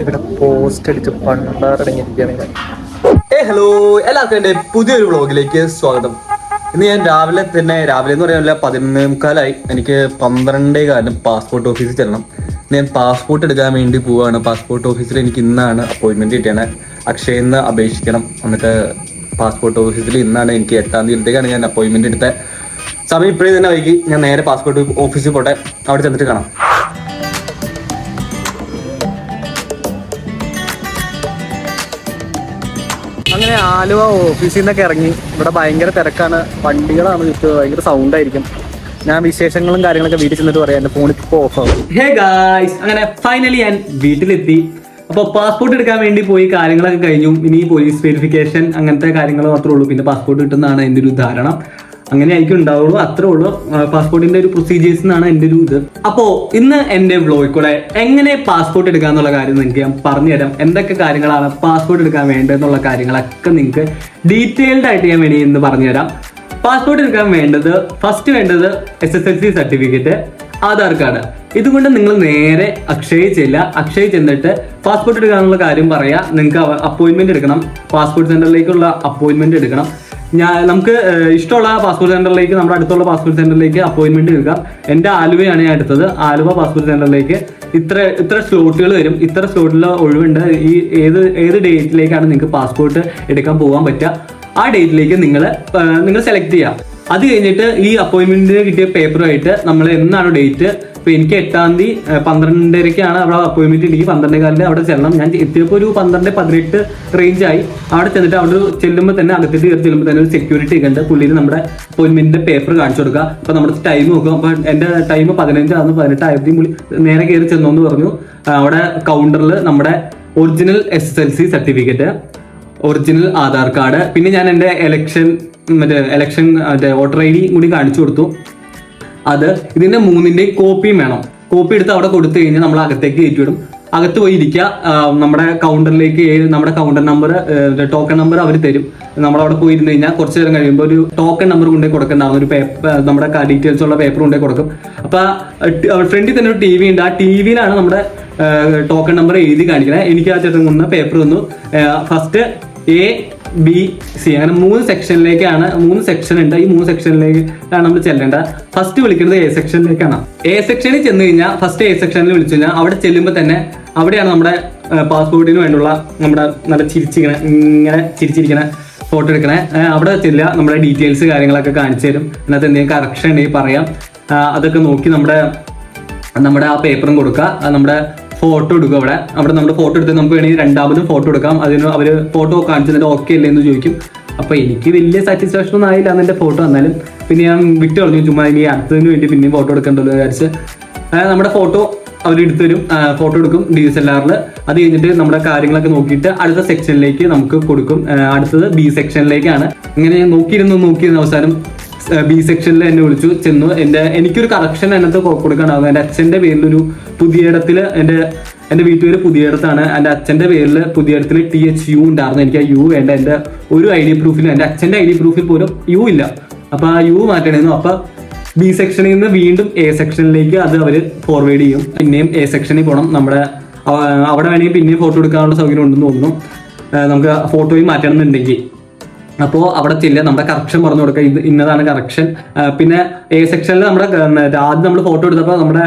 ഇവിടെ പോസ്റ്റ് അടിച്ച് പണ്ടാറടങ്ങിയിരിക്കുകയാണ് ഞാൻ. ഏ ഹലോ എല്ലാവർക്കും എന്റെ പുതിയൊരു വ്ളോഗിലേക്ക് സ്വാഗതം. ഇന്ന് ഞാൻ രാവിലെ തന്നെ രാവിലെ എന്ന് പറയാനില്ല പതിനൊന്ന് മുക്കാലായി. എനിക്ക് പന്ത്രണ്ടേ കാലം പാസ്പോർട്ട് ഓഫീസിൽ ചെല്ലണം. ഞാൻ പാസ്പോർട്ട് എടുക്കാൻ വേണ്ടി പോവുകയാണ് പാസ്പോർട്ട് ഓഫീസിൽ എനിക്ക് ഇന്നാണ് അപ്പോയിൻമെന്റ് കിട്ടിയാണ് അക്ഷയ നിന്ന് അപേക്ഷിക്കണം. എന്നിട്ട് പാസ്പോർട്ട് ഓഫീസിൽ ഇന്നാണ് എനിക്ക് എട്ടാം തീയതിയിലേക്കാണ് ഞാൻ അപ്പോയിൻമെന്റ് എടുത്തത് സമയം ഇപ്പോഴേ തന്നെ വൈകി. ഞാൻ നേരെ പാസ്പോർട്ട് ഓഫീസിൽ പോട്ടെ. അവിടെ ചെന്നിട്ട് കാണാം. അങ്ങനെ ആലുവ ഓഫീസിൽ നിന്നൊക്കെ ഇറങ്ങി. ഇവിടെ ഭയങ്കര തിരക്കാണ്. വണ്ടികളാണ് ചുറ്റും ഭയങ്കര സൗണ്ട് ആയിരിക്കും. ഞാൻ വിശേഷങ്ങളും കാര്യങ്ങളൊക്കെ വീട്ടിൽ ചെന്നിട്ട് പറയാം. എന്റെ ഫോണിൽ ഓഫ് ആവും. ഹേ ഗായ്സ് അങ്ങനെ ഫൈനലി ഞാൻ വീട്ടിലെത്തി. അപ്പോൾ പാസ്പോർട്ട് എടുക്കാൻ വേണ്ടി പോയി. കാര്യങ്ങളൊക്കെ കഴിഞ്ഞു. ഇനി പോലീസ് വെരിഫിക്കേഷൻ അങ്ങനത്തെ കാര്യങ്ങൾ മാത്രമേ ഉള്ളൂ. പിന്നെ പാസ്പോർട്ട് കിട്ടുന്നതാണ് എന്റെ ഒരു ധാരണ. അങ്ങനെ ആയിരിക്കും ഉണ്ടാവുള്ളൂ. അത്രേ ഉള്ളൂ. പാസ്പോർട്ടിന്റെ ഒരു പ്രൊസീജിയേഴ്സ് എന്നാണ് എന്റെ ഒരു ഇത്. അപ്പോ ഇന്ന് എന്റെ വ്ലോഗിൽ കൂടെ എങ്ങനെ പാസ്പോർട്ട് എടുക്കാന്നുള്ള കാര്യം നിങ്ങൾക്ക് ഞാൻ പറഞ്ഞുതരാം എന്തൊക്കെ കാര്യങ്ങളാണ് പാസ്പോർട്ട് എടുക്കാൻ വേണ്ടതെന്നുള്ള കാര്യങ്ങളൊക്കെ നിങ്ങൾക്ക് ഡീറ്റെയിൽഡ് ആയിട്ട് ഞാൻ വേണ്ടി ഇന്ന് പറഞ്ഞുതരാം പാസ്പോർട്ട് എടുക്കാൻ വേണ്ടത് ഫസ്റ്റ് വേണ്ടത് S S L C certificate Aadhaar card. ഇതുകൊണ്ട് നിങ്ങൾ നേരെ അക്ഷയ ചെല്ലുക. അക്ഷയ ചെന്നിട്ട് പാസ്പോർട്ട് എടുക്കാനുള്ള കാര്യം പറയാ. നിങ്ങൾക്ക് അപ്പോയിൻമെന്റ് എടുക്കണം. പാസ്പോർട്ട് സെന്ററിലേക്കുള്ള അപ്പോയിൻമെന്റ് എടുക്കണം. ഞാൻ നമുക്ക് ഇഷ്ടമുള്ള പാസ്പോർട്ട് സെന്ററിലേക്ക് നമ്മുടെ അടുത്തുള്ള പാസ്പോർട്ട് സെന്ററിലേക്ക് അപ്പോയിന്റ്മെന്റ് എടുക്കാം. എന്റെ ആലുവയാണ് ഞാൻ എടുത്തത്. ആലുവ പാസ്പോർട്ട് സെന്ററിലേക്ക് ഇത്ര ഇത്ര സ്ലോട്ടുകൾ വരും. ഇത്ര സ്ലോട്ടിൽ ഒഴിവുണ്ട്. ഈ ഏത് ഏത് ഡേറ്റിലേക്കാണ് നിങ്ങൾക്ക് പാസ്പോർട്ട് എടുക്കാൻ പോകാൻ പറ്റുക? ആ ഡേറ്റിലേക്ക് നിങ്ങൾ നിങ്ങൾ സെലക്ട് ചെയ്യുക. അത് കഴിഞ്ഞിട്ട് ഈ അപ്പോയിൻമെന്റിന് കിട്ടിയ പേപ്പറുമായിട്ട് നമ്മൾ എന്നാണ് ഡേറ്റ് ഇപ്പൊ എനിക്ക് എട്ടാം തീയതി പന്ത്രണ്ടരക്കാണ് അവിടെ അപ്പോയിൻമെന്റ് എനിക്ക് പന്ത്രണ്ടേ കാലിന് അവിടെ ചെല്ലണം. ഞാൻ എത്തിയപ്പോൾ ഒരു പന്ത്രണ്ട് പതിനെട്ട് റേഞ്ച് ആയി. അവിടെ ചെന്നിട്ട് അവിടെ ചെല്ലുമ്പോൾ തന്നെ അകത്തിട്ട് കയറി ചെല്ലുമ്പോൾ തന്നെ ഒരു സെക്യൂരിറ്റി കണ്ട് പുള്ളിയിൽ നമ്മുടെ അപ്പോയിൻമെന്റിന്റെ പേപ്പർ കാണിച്ചു കൊടുക്കുക അപ്പൊ നമ്മുടെ ടൈം നോക്കുക അപ്പൊ എന്റെ ടൈം പതിനഞ്ചാന്ന് പതിനെട്ടായിരത്തി പുള്ളി നേരെ കയറി ചെന്നോന്ന് പറഞ്ഞു. അവിടെ കൗണ്ടറിൽ നമ്മുടെ original S S L C certificate original Aadhaar card. പിന്നെ ഞാൻ എന്റെ എലക്ഷൻ മറ്റേ എലക്ഷൻ മറ്റേ വോട്ടർ ഐ ഡി കൂടി കാണിച്ചു കൊടുത്തു. അത് ഇതിന്റെ മൂന്നിന്റെ കോപ്പിയും വേണം. കോപ്പി എടുത്ത് അവിടെ കൊടുത്തു കഴിഞ്ഞാൽ നമ്മൾ അകത്തേക്ക് കയറ്റിവിടും അകത്ത് പോയി ഇരിക്കുക. നമ്മുടെ കൗണ്ടറിലേക്ക് നമ്മുടെ കൗണ്ടർ നമ്പർ ടോക്കൺ നമ്പർ അവർ തരും. നമ്മളവിടെ പോയി ഇരുന്ന് കഴിഞ്ഞാൽ കുറച്ച് നേരം കഴിയുമ്പോൾ ഒരു ടോക്കൺ നമ്പർ കൊണ്ടുപോയി കൊടുക്കണ്ടാവും. ഒരു പേപ്പർ നമ്മുടെ ഡീറ്റെയിൽസ് ഉള്ള പേപ്പർ കൊണ്ടുപോയി കൊടുക്കും. അപ്പൊ ഫ്രണ്ടിൽ തന്നെ ഒരു ടി വി ഉണ്ട്. ആ ടി വിയിലാണ് നമ്മുടെ ടോക്കൺ നമ്പർ എഴുതി കാണിക്കണേ. എനിക്ക് ആ ചേട്ടൻ കൊണ്ടുവന്ന പേപ്പർ തന്നു. ഫസ്റ്റ് എ ബി സി അങ്ങനെ മൂന്ന് സെക്ഷനിലേക്കാണ് മൂന്ന് സെക്ഷൻ ഉണ്ട്. ഈ മൂന്ന് സെക്ഷനിലേക്കാണ് നമ്മൾ ചെല്ലേണ്ടത്. ഫസ്റ്റ് വിളിക്കുന്നത് എ സെക്ഷനിലേക്കാണ് എ സെക്ഷനിൽ ചെന്ന് കഴിഞ്ഞാൽ ഫസ്റ്റ് എ സെക്ഷനിൽ വിളിച്ചു കഴിഞ്ഞാൽ അവിടെ ചെല്ലുമ്പോൾ തന്നെ അവിടെയാണ് നമ്മുടെ പാസ്പോർട്ടിന് വേണ്ടിയുള്ള നമ്മുടെ നല്ല ചിരിച്ചിരിക്കണ ഇങ്ങനെ ചിരിച്ചിരിക്കണ ഫോട്ടോ എടുക്കണേ. അവിടെ ചെല്ലുക നമ്മുടെ ഡീറ്റെയിൽസ് കാര്യങ്ങളൊക്കെ കാണിച്ചു തരും. അതിനകത്ത് എന്തെങ്കിലും കറക്ഷൻ ഉണ്ടെങ്കിൽ പറയാം. അതൊക്കെ നോക്കി നമ്മുടെ നമ്മുടെ ആ പേപ്പറും കൊടുക്കുക. നമ്മുടെ ഫോട്ടോ എടുക്കും അവിടെ. അവിടെ നമ്മുടെ ഫോട്ടോ എടുത്ത് നമുക്ക് വേണമെങ്കിൽ രണ്ടാമതും ഫോട്ടോ എടുക്കാം. അതിന് അവർ ഫോട്ടോ കാണിച്ചിട്ട് ഓക്കെ അല്ലേ എന്ന് ചോദിക്കും. അപ്പൊ എനിക്ക് വലിയ സാറ്റിസ്ഫാക്ഷൻ ഒന്നും ആയില്ല എന്നെ ഫോട്ടോ വന്നാലും. പിന്നെ ഞാൻ വിട്ടു കളഞ്ഞു. ചുമ്മാ ഇനി അടുത്തതിന് വേണ്ടി പിന്നെയും ഫോട്ടോ എടുക്കണ്ടല്ലോ വിചാരിച്ച്. നമ്മുടെ ഫോട്ടോ അവർ എടുത്തു തരും. ഫോട്ടോ എടുക്കും ഡി എസ് എൽ ആറിൽ അത് കഴിഞ്ഞിട്ട് നമ്മുടെ കാര്യങ്ങളൊക്കെ നോക്കിയിട്ട് അടുത്ത സെക്ഷനിലേക്ക് നമുക്ക് കൊടുക്കും. അടുത്തത് ബി സെക്ഷനിലേക്കാണ് ഇങ്ങനെ ഞാൻ നോക്കിയിരുന്നു നോക്കിയിരുന്ന അവസാനം. ബി സെക്ഷനിൽ എന്നെ വിളിച്ചു ചെന്നു. എന്റെ എനിക്കൊരു കറക്ഷൻ അതിനകത്ത് കൊടുക്കാനാവും എന്റെ അച്ഛന്റെ പേരിലൊരു പുതിയയിടത്തിൽ എന്റെ എന്റെ വീട്ടുപേര് പുതിയയിടത്താണ് എന്റെ അച്ഛന്റെ പേരിൽ പുതിയയിടത്തിൽ ടി എച്ച് യു ഉണ്ടായിരുന്നു. എനിക്ക് ആ യു വേണ്ട. എന്റെ ഒരു ഐ ഡി പ്രൂഫിലും എന്റെ അച്ഛന്റെ ഐ ഡി പ്രൂഫിൽ പോലും യു ഇല്ല. അപ്പോൾ ആ യു മാറ്റണമായിരുന്നു അപ്പോൾ ബി സെക്ഷനിൽ നിന്ന് വീണ്ടും എ സെക്ഷനിലേക്ക് അത് അവർ ഫോർവേഡ് ചെയ്യും. പിന്നെയും എ സെക്ഷനിൽ പോകണം നമ്മുടെ അവിടെ വേണമെങ്കിൽ പിന്നെയും ഫോട്ടോ എടുക്കാനുള്ള സൗകര്യം ഉണ്ടെന്ന് തോന്നുന്നു. നമുക്ക് ഫോട്ടോയും മാറ്റണമെന്നുണ്ടെങ്കിൽ. അപ്പോൾ അവിടെ ചെല്ലുക നമ്മുടെ കറക്ഷൻ പറഞ്ഞു കൊടുക്കുക ഇത് ഇന്നതാണ് കറക്ഷൻ പിന്നെ എ സെക്ഷനിൽ നമ്മുടെ ആദ്യം നമ്മൾ ഫോട്ടോ എടുത്തപ്പോൾ നമ്മുടെ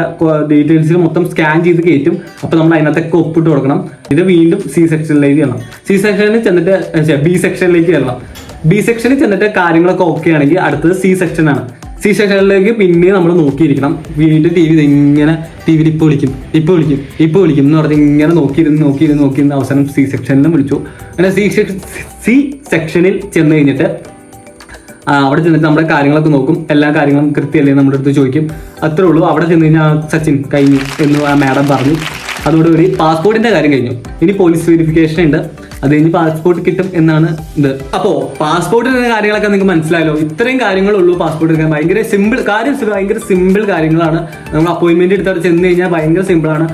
ഡീറ്റെയിൽസ് മൊത്തം സ്കാൻ ചെയ്ത് കയറ്റും. അപ്പോൾ നമ്മൾ അതിനകത്തൊക്കെ ഒപ്പിട്ട് കൊടുക്കണം. ഇത് വീണ്ടും സി സെക്ഷനിലേക്ക് ചെല്ലണം സി സെക്ഷനിൽ ചെന്നിട്ട് ബി സെക്ഷനിലേക്ക് ചെല്ലണം ബി സെക്ഷനിൽ ചെന്നിട്ട് കാര്യങ്ങളൊക്കെ ഓക്കെ ആണെങ്കിൽ അടുത്തത് സി സെക്ഷനാണ് സി സെക്ഷനിലേക്ക് പിന്നെ നമ്മൾ നോക്കിയിരിക്കണം. വീണ്ടും ടി വി ഇങ്ങനെ ടി വിയിൽ ഇപ്പോൾ വിളിക്കും ഇപ്പോൾ വിളിക്കും ഇപ്പോൾ വിളിക്കും എന്ന് പറഞ്ഞ് ഇങ്ങനെ നോക്കിയിരുന്ന് നോക്കിയിരുന്ന് നോക്കിയിരുന്ന് അവസാനം സി സെക്ഷനിലും വിളിച്ചു. അങ്ങനെ സി സി സെക്ഷനിൽ ചെന്ന് കഴിഞ്ഞിട്ട് അവിടെ ചെന്നിട്ട് നമ്മുടെ കാര്യങ്ങളൊക്കെ നോക്കും. എല്ലാ കാര്യങ്ങളും കൃത്യമല്ലേ നമ്മുടെ അടുത്ത് ചോദിക്കും. അത്രേ ഉള്ളൂ. അവിടെ ചെന്ന് കഴിഞ്ഞാൽ സച്ചിൻ കഴിഞ്ഞു എന്ന് ആ മാഡം പറഞ്ഞു. അതോടുകൂടി പാസ്പോർട്ടിന്റെ കാര്യം കഴിഞ്ഞു. ഇനി പോലീസ് വെരിഫിക്കേഷൻ ഉണ്ട്. അത് കഴിഞ്ഞ് പാസ്പോർട്ട് കിട്ടും എന്നാണ് ഇത്. അപ്പോ പാസ്പോർട്ടിന്റെ കാര്യങ്ങളൊക്കെ നിങ്ങൾക്ക് മനസ്സിലായല്ലോ. ഇത്രയും കാര്യങ്ങളുള്ളൂ പാസ്പോർട്ട് എടുക്കാൻ. ഭയങ്കര സിമ്പിൾ കാര്യം ഭയങ്കര സിമ്പിൾ കാര്യങ്ങളാണ്. നമ്മൾ അപ്പോയിന്റ്മെന്റ് എടുത്തിട്ട് ചെന്ന് കഴിഞ്ഞാൽ ഭയങ്കര സിമ്പിൾ ആണ്.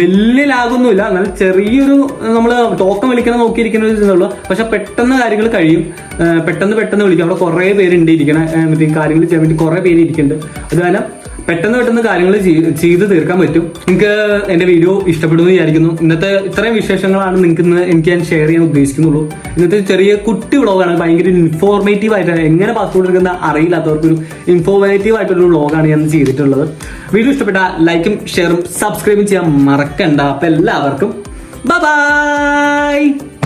വലിയ ലാഗൊന്നുമില്ല. എന്നാൽ ചെറിയൊരു നമ്മൾ ടോക്കൺ വിളിക്കണം നോക്കിയിരിക്കുന്നുള്ളൂ പക്ഷെ പെട്ടെന്ന് കാര്യങ്ങൾ കഴിയും. പെട്ടെന്ന് പെട്ടെന്ന് വിളിക്കും. അവിടെ കുറേ പേരുണ്ട് ഇരിക്കണ. കാര്യങ്ങൾ ചെയ്യാൻ വേണ്ടി കുറേ പേര് ഇരിക്കുന്നുണ്ട്. അത് കാരണം പെട്ടെന്ന് പെട്ടെന്ന് കാര്യങ്ങൾ ചെയ്ത് തീർക്കാൻ പറ്റും. നിങ്ങൾക്ക് എന്റെ വീഡിയോ ഇഷ്ടപ്പെടുമെന്ന് വിചാരിക്കുന്നു. ഇന്നത്തെ ഇത്രയും വിശേഷങ്ങളാണ് നിങ്ങൾക്ക് ഇന്ന് എനിക്ക് ഞാൻ ഷെയർ ചെയ്യാൻ ഉദ്ദേശിക്കുന്നുള്ളൂ. ഇന്നത്തെ ചെറിയ കുട്ടി വ്ളോഗാണ്. ഭയങ്കര ഇൻഫോർമേറ്റീവ് ആയിട്ട് എങ്ങനെ പാസ്പോർട്ട് എടുക്കുന്ന അറിയില്ലാത്തവർക്കൊരു ഇൻഫോർമേറ്റീവ് ആയിട്ടൊരു വ്ളോഗാണ് ഞാൻ ചെയ്തിട്ടുള്ളത്. വീഡിയോ ഇഷ്ടപ്പെട്ട ലൈക്കും ഷെയറും സബ്സ്ക്രൈബും ചെയ്യാൻ മറക്കണ്ട. അപ്പൊ എല്ലാവർക്കും ബൈ